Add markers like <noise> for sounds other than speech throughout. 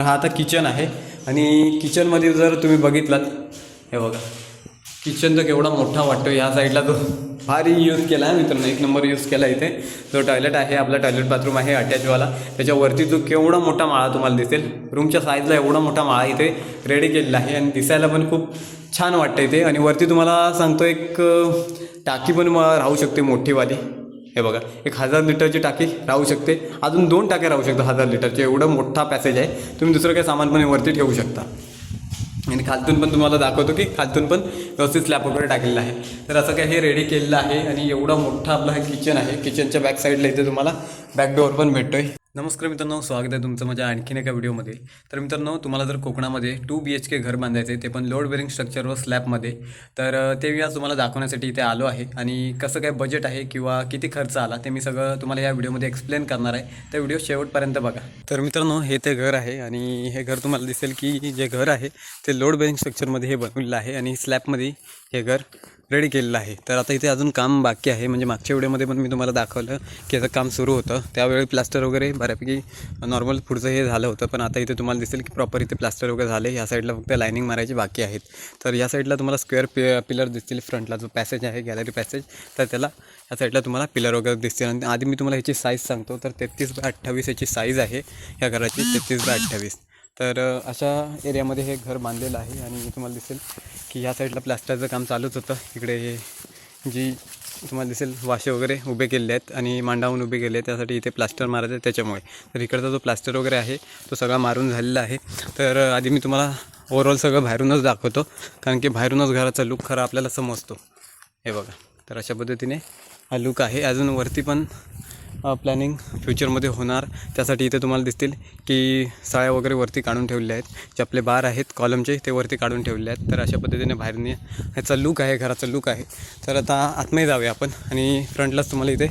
हा आता किचन आहे. आणि किचनमध्ये जर तुम्ही बघितलात हे बघा. किचन तर केवढा मोठा वाटतो ह्या साईडला तो भारी यूज केला आहे मित्रांनो. एक नंबर यूज केला इथे. जो टॉयलेट आहे आपला टॉयलेट बाथरूम आहे अटॅचवाला त्याच्यावरती जो केवढा मोठा माळा तुम्हाला दिसेल रूमच्या साईजला एवढा मोठा माळा इथे रेडी केलेला आहे. आणि दिसायला पण खूप छान वाटतं इथे. आणि वरती तुम्हाला सांगतो एक टाकी पण राहू शकते मोठीवाली. हे बघा एक हजार लिटरची टाकी राहू शकते. अजून दोन टाक्या राहू शकतात हजार लिटरचे. एवढं मोठा पॅसेज आहे. तुम्ही दुसरं काही सामान पण वरती ठेवू शकता. आणि खालतून पण तुम्हाला दाखवतो की खालतून पण व्यवस्थित स्लॅब वगैरे टाकलेला आहे. तर असं काय हे रेडी केलेलं आहे आणि एवढा मोठा आपला हे किचन आहे. किचनच्या बॅक साईडला इथे तुम्हाला बॅकडोअर पण पण भेटतोय. नमस्कार मित्रांनो स्वागत आहे तुमचं माझ्या आणखीन एका व्हिडिओमध्ये. तर मित्रांनो तुम्हाला जर कोकणामध्ये टू बी एच के घर बांधायचं आहे ते पण लोड बेरिंग स्ट्रक्चर व स्लॅबमध्ये तर ते मी आज तुम्हाला दाखवण्यासाठी इथे आलो आहे. आणि कसं काय बजेट आहे किंवा किती खर्च आला ते मी सगळं तुम्हाला या व्हिडिओमध्ये एक्सप्लेन करणार आहे. त्या व्हिडिओ शेवटपर्यंत बघा. तर मित्रांनो हे ते घर आहे आणि हे घर तुम्हाला दिसेल की जे घर आहे ते लोड बेरिंग स्ट्रक्चरमध्ये हे बनवलेलं आहे आणि स्लॅबमध्ये हे घर रेडी केलेलं आहे. तर आता इथे अजून काम बाकी आहे. म्हणजे मागच्या व्हिडिओमध्ये पण मी तुम्हाला दाखवलं की याचं काम सुरू होतं. त्यावेळी प्लास्टर वगैरे बऱ्यापैकी नॉर्मल पुढचं हे झालं होतं. पण आता इथे तुम्हाला दिसेल की प्रॉपर इथे प्लास्टर वगैरे झाले. या साईडला फक्त लायनिंग मारायची बाकी आहेत. तर या साईडला तुम्हाला स्क्वेअर पि पिलर दिसतील. फ्रंटला जो पॅसेज आहे गॅलरी पॅसेज तर त्याला या साईडला तुम्हाला पिलर वगैरे दिसतील. आणि आधी मी तुम्हाला ह्याची साईज सांगतो. तर तेहतीस बाय अठ्ठावीस याची साईज आहे. या घराची तेहतीस बाय अठ्ठावीस. तर अशा एरियामध्ये हे घर बांधलेलं आहे. आणि तुम्हाला दिसेल की या साईडला प्लास्टरचं काम चालूच होतं. इकडे हे जी तुम्हाला दिसेल वाशे वगैरे उभे केले आहेत आणि मांडावून उभे केले आहेत. त्यासाठी इथे प्लास्टर मारायचं आहे त्याच्यामुळे. तर इकडचा जो प्लास्टर वगैरे आहे तो सगळा मारून झालेला आहे. तर आधी मी तुम्हाला ओवरऑल सगळं बाहेरूनच दाखवतो कारण की बाहेरूनच घराचा लुक खरा आपल्याला समजतो. हे बघा. तर अशा पद्धतीने हा लुक आहे. अजून वरती पण प्लॅनिंग फ्युचरमध्ये होणार. त्यासाठी इथे तुम्हाला दिसतील की साळ्या वगैरे वरती काढून ठेवलेल्या आहेत. जे आपले बार आहेत कॉलमचे ते वरती काढून ठेवले आहेत. तर अशा पद्धतीने बाहेरने ह्याचा लुक आहे घराचा लुक आहे. तर आता आतमध्ये जाऊया आपण आणि फ्रंटलाच तुम्हाला इथे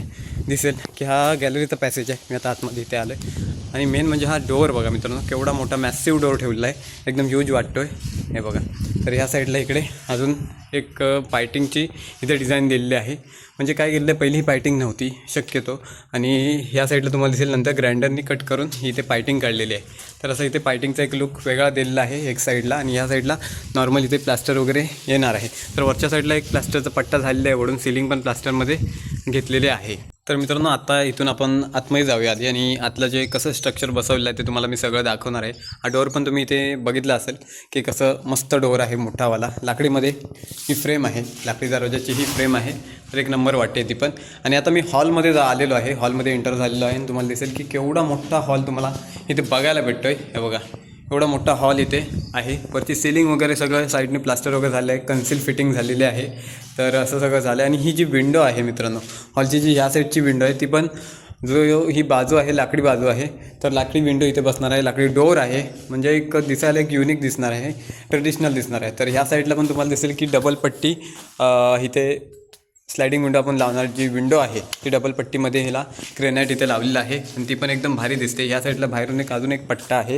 दिसेल की हा गॅलरीचा पॅसेज आहे. मी आता आतमध्ये इथे आलो आहे आणि मेन म्हणजे हा डोअर बघा मित्रांनो केवढा मोठा मॅसिव्ह डोअर ठेवलेला आहे. एकदम ह्यूज वाटतो आहे हे बघा. तर ह्या साईडला इकडे अजून एक पायटिंगची इथे डिझाईन दिलेली आहे. म्हणजे काय केलेलं आहे पहिली ही पायटिंग नव्हती शक्यतो. आणि ह्या साईडला तुम्हाला दिसेल नंतर ग्राइंडरनी कट करून ही इथे पायटिंग काढलेली आहे. तर असं इथे पायटिंगचा एक लुक वेगळा दिलेला आहे एक साईडला आणि ह्या साईडला नॉर्मल इथे प्लास्टर वगैरे येणार आहे. तर वरच्या साईडला एक प्लास्टरचा पट्टा झालेला आहे वडून सिलिंग पण प्लास्टरमध्ये घेतलेले आहे. तर मित्रांनो आता इथून आपण आतमध्ये जाऊया आधी आणि आतलं जे कसं स्ट्रक्चर बसवलेलं आहे ते तुम्हाला मी सगळं दाखवणार आहे. हा डोअर पण तुम्ही इथे बघितला असेल की कसं मस्त डोअर आहे मोठावाला. लाकडीमध्ये ही फ्रेम आहे. लाकडी दरवाजाची ही फ्रेम आहे. तर एक नंबर वाटते ती पण. आणि आता मी हॉलमध्ये जा आलेलो आहे. हॉलमध्ये एंटर झालेलो आहे आणि तुम्हाला दिसेल की केवढा मोठा हॉल तुम्हाला इथे बघायला भेटतो आहे हे बघा एवढा मोठा हॉल इथे आहे. वरती सिलिंग वगैरे सगळं साईडने प्लास्टर वगैरे झालं आहे कन्सिल फिटिंग झालेली आहे. तर असं सगळं झालं आहे आणि ही जी विंडो आहे मित्रांनो हॉलची जी ह्या साईडची विंडो आहे ती पण जो ही बाजू आहे लाकडी बाजू आहे तर लाकडी विंडो इथे बसणार आहे. लाकडी डोअर आहे. म्हणजे एक दिसायला एक युनिक दिसणार आहे. ट्रेडिशनल दिसणार आहे. तर ह्या साईडला पण तुम्हाला दिसेल की डबल पट्टी इथे स्लायडिंग विंडो आपण लावणार जी विंडो आहे ती डबल पट्टीमध्ये ह्याला ग्रेनाईट इथे लावलेलं आहे. आणि ती पण एकदम भारी दिसते. ह्या साईडला बाहेरून एक अजून एक पट्टा आहे.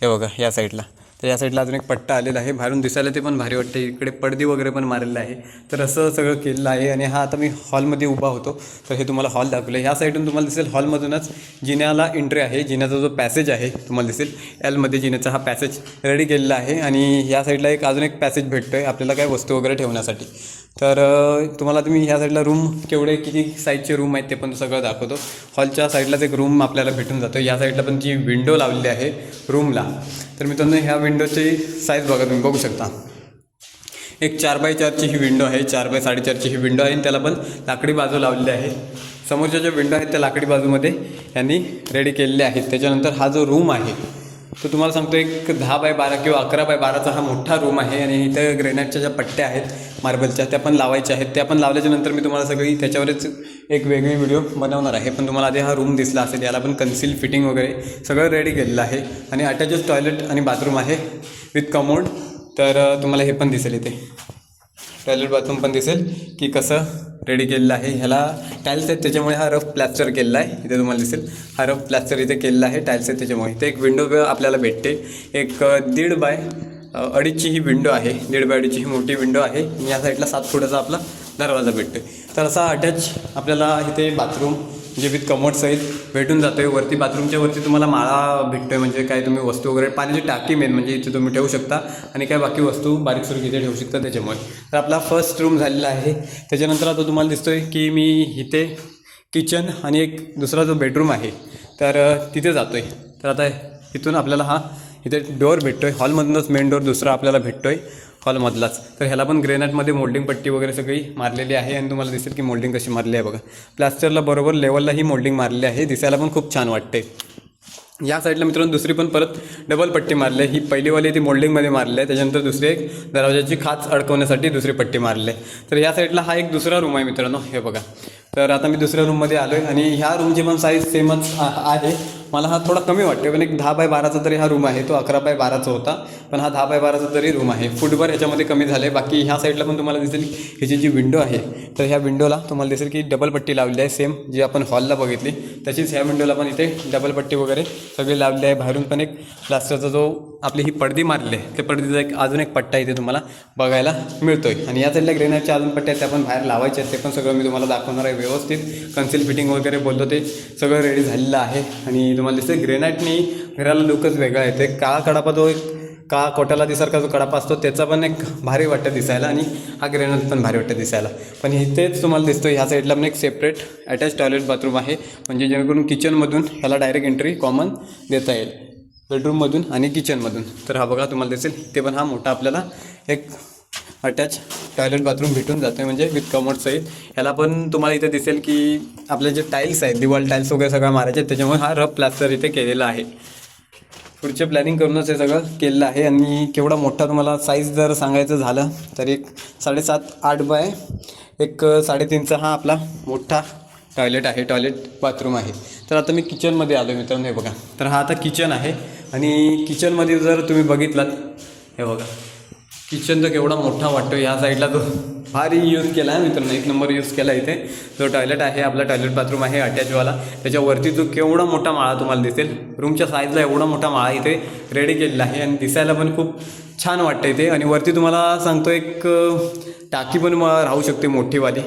हे बघा या साईडला तर या साईडला अजून एक पट्टा आलेला आहे. बाहेरून दिसायला ते पण भारी वाटते इकडे पडदी वगैरे पण मारलेलं आहे. तर असं सगळं केलेलं आहे आणि हा आता मी हॉलमध्ये उभा होतो. तर हे तुम्हाला हॉल दाखवलं ह्या साईडून तुम्हाला दिसेल हॉलमधूनच जिन्याला एंट्री आहे. जिन्याचा जो पॅसेज आहे तुम्हाला दिसेल. एलमध्ये जिन्याचा हा पॅसेज रेडी केलेला आहे आणि या साईडला एक अजून एक पॅसेज भेटतो आहे आपल्याला काय वस्तू वगैरे ठेवण्यासाठी. तर तुम्हाला तुम्ही ह्या साईडला रूम केवढे किती साईजचे रूम आहेत ते पण सगळं दाखवतो. हॉलच्या साईडलाच एक रूम आपल्याला भेटून जातो या साईडला पण जी विंडो लावलेली आहे रूमला तर मित्रांनो ह्या विंडोची साईज बघा तुम्ही बघू शकता. एक चार बाय चारची ही विंडो आहे चार बाय साडेचारची ही विंडो आहे आणि त्याला पण लाकडी बाजू लावलेली आहे. समोरच्या ज्या विंडो आहेत त्या लाकडी बाजूमध्ये यांनी रेडी केलेल्या आहेत. त्याच्यानंतर हा जो रूम आहे तर तुम्हाला सांगतो एक दहा बाय बारा किंवा अकरा बाय बाराचा हा मोठा रूम आहे आणि इथं ग्रेनाईटच्या ज्या पट्ट्या आहेत मार्बलच्या त्या पण लावायच्या आहेत. त्या पण लावल्याच्या नंतर मी तुम्हाला सगळी त्याच्यावरच एक वेगळी व्हिडिओ बनवणार आहे. पण तुम्हाला आधी हा रूम दिसला असेल याला पण कन्सील फिटिंग वगैरे सगळं रेडी केलेलं आहे. आणि अटॅचच टॉयलेट आणि बाथरूम आहे विथ कमोड तर तुम्हाला हे पण दिसेल इथे. टॉयलेट बाथरूम पण दिसेल की कसं रेडी केलेला आहे. ह्याला टाईल्स आहेत त्याच्यामुळे हा रफ प्लॅस्टर केलेला आहे. इथे तुम्हाला दिसेल हा रफ प्लॅस्टर इथे केलेला आहे टाईल्स आहेत त्याच्यामुळे. इथे एक विंडो आपल्याला भेटते. एक दीड बाय अडीचची ही विंडो आहे. दीड बाय अडीचची ही मोठी विंडो आहे. आणि या साईडला सात फुटाचा आपला दरवाजा भेटतो तर असा अटॅच आपल्याला इथे बाथरूम जे विथ कमोड सहित भेटून जातो आहे वरती बाथरूमच्या वरती तुम्हाला माळा भेटतो आहे म्हणजे काय तुम्ही वस्तू वगैरे पाण्याची टाकी मेन म्हणजे इथे तुम्ही ठेवू शकता. आणि काय बाकी वस्तू बारीक सुरू इथे ठेवू शकता त्याच्यामुळे. तर आपला फर्स्ट रूम झालेला आहे. त्याच्यानंतर आता तुम्हाला दिसतोय की मी इथे किचन आणि एक दुसरा जो बेडरूम आहे तर तिथे जातो आहे तर आता इथून आपल्याला हा इथे डोअर भेटतो आहे हॉलमधूनच मेन डोअर दुसरा आपल्याला भेटतो आहे हॉलमधलाच तर ह्याला पण ग्रेनाईटमध्ये मोल्डिंग पट्टी वगैरे सगळी मारलेली आहे आणि तुम्हाला दिसेल की मोल्डिंग कशी मारली आहे बघा. प्लास्टरला बरोबर लेवलला ही मोल्डिंग मारलेली आहे. दिसायला पण खूप छान वाटते या साईडला मित्रांनो दुसरी पण परत डबल पट्टी मारली आहे. ही पहिलीवाली ती मोल्डिंगमध्ये मारली आहे. त्याच्यानंतर दुसरी एक दरवाजाची खाच अडकवण्यासाठी दुसरी पट्टी मारली आहे. तर या साईडला हा एक दुसरा रूम आहे मित्रांनो. हे बघा. तर आता मी दुसऱ्या रूममध्ये आलो आहे आणि ह्या रूमची पण साईज सेमच आहे. मला हा थोडा कमी वाटतो पण एक दहा बाय बाराचा तरी हा रूम आहे. तो अकरा बाय बाराचा होता पण हा दहा बाय बाराचा तरी रूम आहे. फुटभर ह्याच्यामध्ये कमी झालं आहे बाकी ह्या साईडला पण तुम्हाला दिसेल ह्याची जी विंडो आहे तर ह्या विंडोला तुम्हाला दिसेल की डबल पट्टी लावलेली आहे सेम जी आपण हॉलला बघितली. तशीच ह्या विंडोला पण इथे डबल पट्टी वगैरे सगळी लावली आहे. बाहेरून पण एक प्लास्टरचा जो आपली ही पडदी मारली आहे त्या पडदीचा एक अजून एक पट्टा इथे तुम्हाला बघायला मिळतोय. आणि या साईडला ग्रेनाईटच्या अजून पट्ट्या आहेत त्या पण बाहेर लावायच्या आहेत. ते पण सगळं मी तुम्हाला दाखवणार आहे व्यवस्थित. कन्सिल फिटिंग वगैरे बोलतो ते सगळं रेडी झालेलं आहे. आणि तुम्हाला दिसते ग्रेनाईटनी घराला लुकच वेगळा येते काळा कडापा जो एक का कोटाला दिसारखा जो कडापा असतो त्याचा पण एक भारी वाटतं दिसायला आणि हा ग्रेनाईट पण भारी वाटतं दिसायला. पण इथेच तुम्हाला दिसतो ह्या साईडला पण एक सेपरेट अटॅच टॉयलेट बाथरूम आहे. म्हणजे जेणेकरून किचनमधून ह्याला डायरेक्ट एंट्री कॉमन देता येईल. बेडरूममधून आणि किचनमधून तर हा बघा तुम्हाला दिसेल ते पण हा मोठा आपल्याला एक अटॅच टॉयलेट बाथरूम भेटून जातो आहे म्हणजे विथ कमोड सहित. ह्याला पण तुम्हाला इथे दिसेल की आपले जे टाईल्स आहेत दिवाल टाईल्स वगैरे सगळं मारायचे आहेत त्याच्यामुळे हा रफ प्लास्टर इथे केलेला आहे. पुढचे प्लॅनिंग करूनच हे सगळं केलेलं आहे आणि केवढा मोठा तुम्हाला साईज जर सांगायचं झालं तर एक साडेसात आठ बाय एक साडेतीनचा हा आपला मोठा टॉयलेट आहे टॉयलेट बाथरूम आहे. तर आता मी किचनमध्ये आलो मित्रांनो हे बघा. तर हा आता किचन आहे आणि किचनमध्ये जर तुम्ही बघितलात हे बघा. किचन तर केवढा मोठा वाटतो ह्या साईडला तो भारी यूज केला आहे मित्रांनो. एक नंबर यूज केला इथे. जो टॉयलेट आहे आपला टॉयलेट बाथरूम आहे अटॅचवाला त्याच्यावरती जो केवढा मोठा माळा तुम्हाला दिसेल रूमच्या साईजला एवढा मोठा माळा इथे रेडी केलेला आहे आणि दिसायला पण खूप छान वाटतं इथे आणि वरती तुम्हाला सांगतो एक टाकी पण राहू शकते मोठीवाली.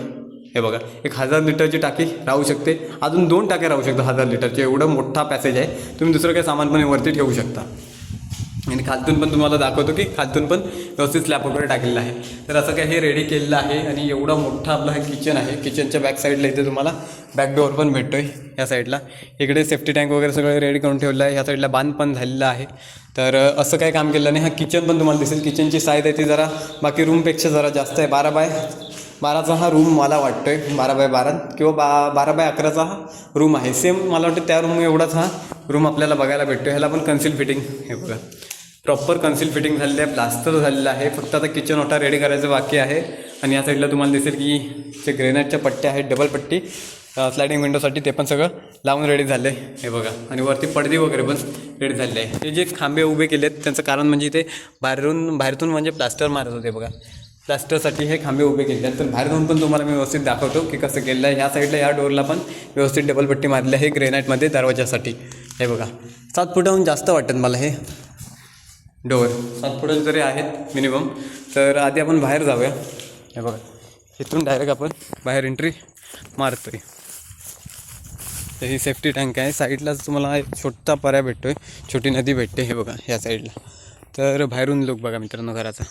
हे बघा एक हजार लिटरची टाकी राहू शकते. अजून दोन टाक्या राहू शकतात हजार लिटरचे. एवढं मोठा पॅसेज आहे. तुम्ही दुसरं काही सामान पण वरती ठेवू शकता. आणि खालतून पण तुम्हाला दाखवतो की खालतून पण व्यवस्थित स्लॅब वगैरे टाकलेलं आहे. तर असं काय हे रेडी केलेलं आहे आणि एवढा मोठा आपला हे किचन आहे. किचनच्या बॅक साईडला इथे तुम्हाला बॅकडोअर पण भेटतो आहे या साईडला इकडे सेफ्टी टँक वगैरे सगळं रेडी करून ठेवलं आहे. ह्या साईडला बांध पण झालेलं आहे. तर असं काही काम केलं नाही. हा किचन पण तुम्हाला दिसेल. किचनची साईज आहे ती जरा बाकी रूमपेक्षा जरा जास्त आहे. बारा बाय बाराचा हा रूम मला वाटतो आहे बारा बाय बारा किंवा बा बारा बाय अकराचा हा रूम आहे. सेम मला वाटतं त्या रूम एवढाच हा रूम आपल्याला बघायला भेटतो ह्याला पण कन्सिल फिटिंग हे बघा. प्रॉपर कन्सिल फिटिंग झालेलं आहे प्लास्टर झालेलं आहे. फक्त आता किचन ओटा रेडी करायचं बाकी आहे. आणि या साईडला तुम्हाला दिसेल की जे ग्रेनाईटच्या पट्ट्या आहेत डबल पट्टी स्लायडिंग विंडोसाठी ते पण सगळं लावून रेडी झालं आहे हे बघा. आणि वरती पडदी वगैरे पण रेडी झाले आहे. ते जे खांबे उभे केले आहेत त्यांचं कारण म्हणजे ते बाहेरून बाहेरून म्हणजे प्लास्टर मारत होते बघा. प्लास्टरसाठी हे खांबे उभे केले आहेत तर बाहेरून पण तुम्हाला मी व्यवस्थित दाखवतो की कसं केलेलं आहे. ह्या साईडला या डोरला पण व्यवस्थित डबल पट्टी मारली आहे ग्रेनाईटमध्ये दरवाजासाठी हे बघा. सात फुटाहून जास्त वाटत मला हे. डोअर सात फुटाचे तरी आहेत मिनिमम तर आधी आपण बाहेर जाऊया. हे बघा इथून डायरेक्ट आपण बाहेर एंट्री मारतोय. तर ही सेफ्टी टँक आहे. साईडलाच तुम्हाला एक छोटा पर्या भेटतो आहे छोटी नदी भेटते हे बघा ह्या साईडला तर बाहेरून लोक बघा मित्रांनो घराचा.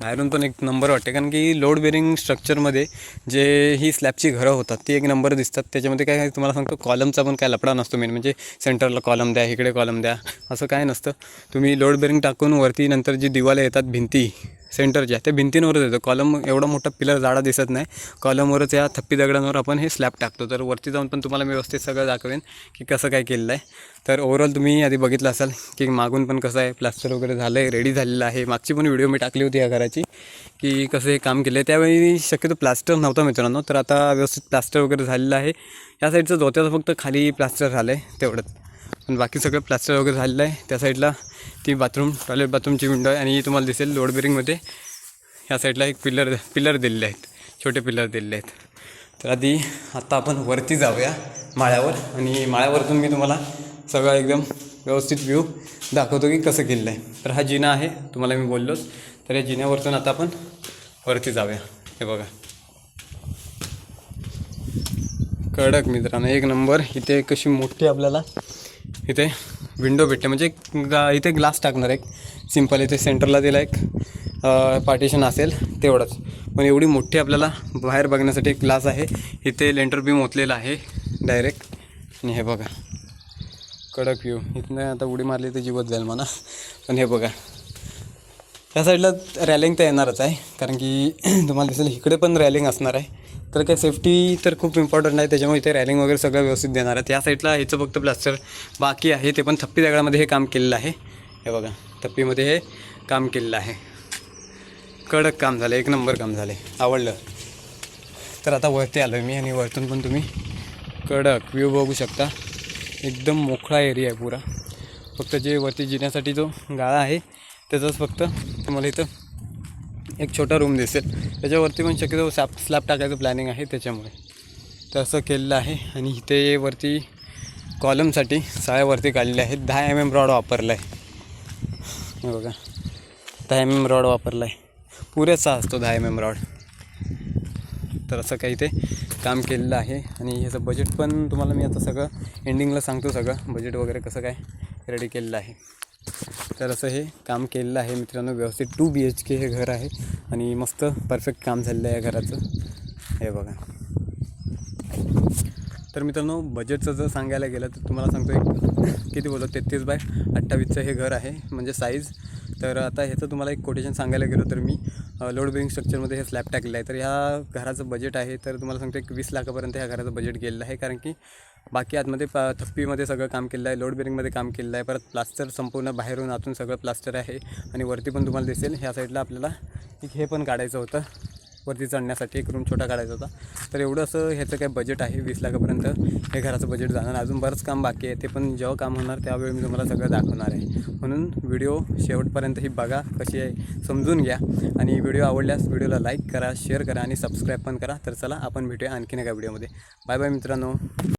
बाहेरून पण एक नंबर वाटते. कारण की लोड बेरिंग स्ट्रक्चरमध्ये जे ही स्लॅबची घरं होतात ती एक नंबर दिसतात. त्याच्यामध्ये काय तुम्हाला सांगतो कॉलमचा पण काय लपडा नसतो मेन म्हणजे सेंटरला कॉलम द्या इकडे कॉलम द्या असं काय नसतं. तुम्ही लोड बेरिंग टाकून वरती नंतर जी दिवाले येतात भिंती सेंटरच्या त्या भिंतींवरच येतं. कॉलम एवढा मोठा पिलर जाडा दिसत नाही. कॉलमवरच या थप्पी दगडांवर आपण हे स्लॅब टाकतो. तर वरती जाऊन पण तुम्हाला मी व्यवस्थित सगळं दाखवेन की कसं काय केलेलं आहे. तर ओव्हरऑल तुम्ही आधी बघितलं असाल की मागून पण कसं आहे प्लास्टर वगैरे झालं आहे रेडी झालेलं आहे. मागची पण व्हिडिओ मी टाकली होती या घराची की कसं हे काम केलं आहे त्यावेळी शक्यतो प्लास्टर नव्हतं मित्रांनो. तर आता व्यवस्थित प्लास्टर वगैरे झालेलं आहे. या साईडचं धोत्याचं फक्त खाली प्लास्टर झालं आहे तेवढंच. पण बाकी सगळं प्लास्टर वगैरे झालेलं आहे. त्या साईडला ती बाथरूम टॉयलेट बाथरूमची विंडो आहे आणि तुम्हाला दिसेल लोड बेरिंगमध्ये ह्या साईडला एक पिलर पिलर दिलेले आहेत. छोटे पिलर दिलेले आहेत. तर आधी आत्ता आपण वरती जाऊया माळ्यावर आणि माळ्यावरतून मी तुम्हाला सगळं एकदम व्यवस्थित व्ह्यू दाखवतो की कसं केलेलं आहे. तर हा जिना आहे तुम्हाला मी बोललोच. तर या जिन्यावरतून आता आपण वरती जाऊया. हे बघा. कडक मित्रांनो एक नंबर. इथे कशी मोठी आपल्याला इथे विंडो भेटते. म्हणजे गा इथे ग्लास टाकणार एक. सिंपल इथे सेंटरला तिला एक पार्टिशन असेल तेवढंच. पण एवढी मोठी आपल्याला बाहेर बघण्यासाठी एक ग्लास आहे. इथे लेंटर बीम ओतलेला आहे डायरेक्ट आणि हे बघा. कडक व्ह्यू इथनं आता उडी मारली तर जीवत जाईल म्हणा. पण हे बघा. त्या साईडला रॅलिंग तर येणारच आहे. कारण की <clears throat> तुम्हाला दिसेल इकडे पण रॅलिंग असणार आहे. तर काय सेफ्टी तर खूप इम्पॉर्टंट आहे. त्याच्यामुळे इथे रॅलिंग वगैरे सगळं व्यवस्थित देणार आहे त्या साईडला ह्याचं फक्त प्लास्टर बाकी आहे. ते पण थप्पी दगडामध्ये हे काम केलेलं आहे. हे बघा थप्पीमध्ये हे काम केलेलं आहे. कडक काम झालं एक नंबर काम झालं आवडलं. तर आता वरती आलो मी आणि वरतून पण तुम्ही कडक व्ह्यू बघू शकता. एकदम मोकळा एरिया आहे पुरा. फक्त जे वरती जिण्यासाठी जो गाळा आहे त्याचाच फक्त तुम्हाला इथं एक छोटा रूम दिसेल. त्याच्यावरती पण शक्यतो सॅप स्लॅब टाकायचं प्लॅनिंग आहे त्याच्यामुळे. तर असं केलेलं आहे आणि इथे वरती कॉलमसाठी साळ्यावरती काढलेले आहेत. दहा एम एम रॉड वापरला आहे. हे बघा. दहा एम एम रॉड वापरला आहे. पुरेसा असतो दहा एम एम रॉड तर असं काही ते काम केलेलं आहे. आणि ह्याचं बजेट पण तुम्हाला मी आता सगळं एंडिंगला सांगतो सगळं. बजेट वगैरे कसं काय रेडी केलेलं आहे. तर असं हे काम केलेलं आहे मित्रांनो. व्यवस्थित टू बी एच के हे घर आहे आणि मस्त परफेक्ट काम झालेलं आहे या घराचं. हे बघा. तर मित्रांनो बजेटचं जर सांगायला गेलं तर तुम्हाला सांगतो एक किती बोलतो तेहतीस बाय अठ्ठावीसचं हे घर आहे म्हणजे साईज तर आता ह्याचं तुम्हाला एक कोटेशन सांगायला गेलो तर मी लोड बेरिंग स्ट्रक्चरमध्ये हे स्लॅब टाकलेलं आहे. तर ह्या घराचं बजेट आहे तर तुम्हाला सांगतो एक वीस लाखापर्यंत ह्या घराचं बजेट गेलेलं आहे. कारण की बाकी आतमध्ये पा थप्पीमध्ये सगळं काम केलं आहे लोड बेरिंगमध्ये काम केलेलं आहे. परत प्लास्टर संपूर्ण बाहेरून आतून सगळं प्लास्टर आहे. आणि वरती पण तुम्हाला दिसेल ह्या साईडला आपल्याला एक हे पण काढायचं होतं. वरती चढण्यासाठी एक रूम छोटा काढायचा होता. तर एवढं असं ह्याचं काय बजेट आहे वीस लाखापर्यंत? हे घराचं बजेट जाणार अजून बरंच काम बाकी आहे. ते पण जेव्हा काम होणार त्यावेळी मी तुम्हाला सगळं दाखवणार आहे. म्हणून व्हिडिओ शेवटपर्यंत ही बघा कशी आहे समजून घ्या. आणि व्हिडिओ आवडल्यास व्हिडिओला लाईक करा शेअर करा आणि सबस्क्राईब पण करा. तर चला आपण भेटूया आणखीन एका व्हिडिओमध्ये बाय बाय मित्रांनो.